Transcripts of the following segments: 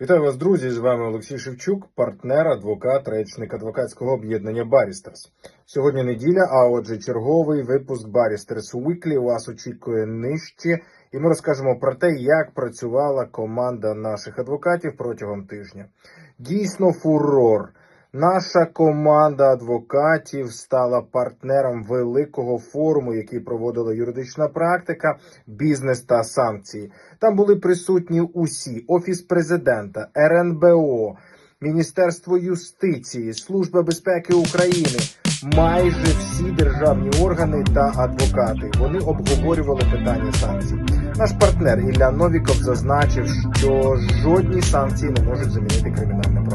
Вітаю вас, друзі! З вами Олексій Шевчук, партнер, адвокат, речник адвокатського об'єднання Барістерс. Сьогодні неділя, а отже, черговий випуск Барістерс Уіклі вас очікує нижче, і ми розкажемо про те, як працювала команда наших адвокатів протягом тижня. Дійсно, фурор. Наша команда адвокатів стала партнером великого форуму, який проводила юридична практика, бізнес та санкції. Там були присутні усі: Офіс президента, РНБО, Міністерство юстиції, Служба безпеки України, майже всі державні органи та адвокати. Вони обговорювали питання санкцій. Наш партнер Ілля Новіков зазначив, що жодні санкції не можуть замінити кримінальне.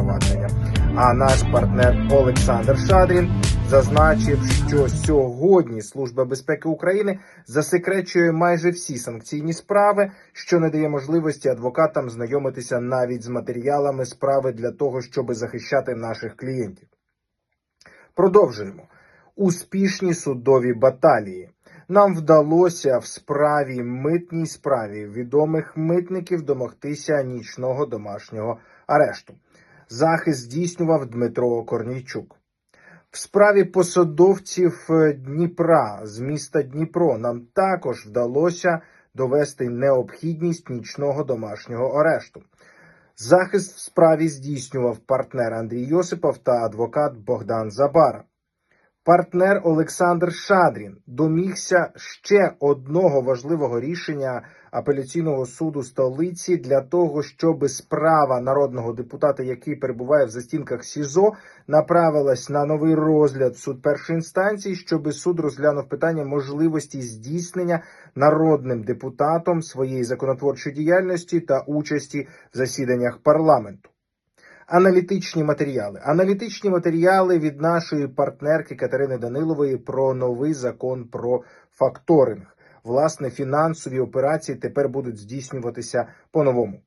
А наш партнер Олександр Шадрін зазначив, що сьогодні Служба безпеки України засекречує майже всі санкційні справи, що не дає можливості адвокатам знайомитися навіть з матеріалами справи для того, щоб захищати наших клієнтів. Продовжуємо успішні судові баталії. Нам вдалося в справі митній справі відомих митників домогтися нічного домашнього арешту. Захист здійснював Дмитро Корнійчук. В справі посадовців е, Дніпра з міста Дніпро нам також вдалося довести необхідність нічного домашнього арешту. Захист в справі здійснював партнер Андрій Йосипов та адвокат Богдан Забара. Партнер Олександр Шадрін домігся ще одного важливого рішення апеляційного суду столиці для того, щоб справа народного депутата, який перебуває в застінках СІЗО, направилась на новий розгляд суд першої інстанції, щоб суд розглянув питання можливості здійснення народним депутатом своєї законотворчої діяльності та участі в засіданнях парламенту. Аналітичні матеріали. Аналітичні матеріали від нашої партнерки Катерини Данилової про новий закон про факторинг. Власне, фінансові операції тепер будуть здійснюватися по-новому.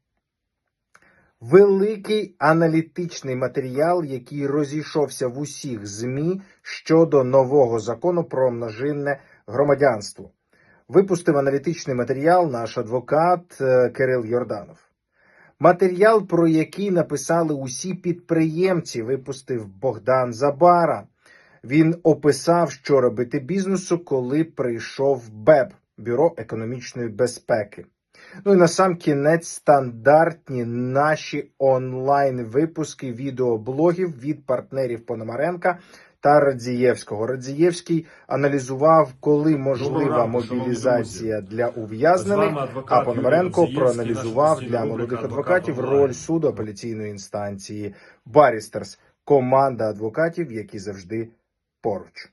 Великий аналітичний матеріал, який розійшовся в усіх ЗМІ щодо нового закону про множинне громадянство. Випустив аналітичний матеріал наш адвокат е, Кирил Йорданов. Матеріал, про який написали усі підприємці, випустив Богдан Забара. Він описав, що робити бізнесу, коли прийшов БЕБ Бюро економічної безпеки. Ну і на сам кінець стандартні наші онлайн випуски відеоблогів від партнерів Пономаренка та Радзієвського. Радзієвський аналізував, коли можлива мобілізація для ув'язнених. А Пономаренко проаналізував для молодих адвокатів роль суду апеляційної інстанції Барістерс, команда адвокатів, які завжди поруч.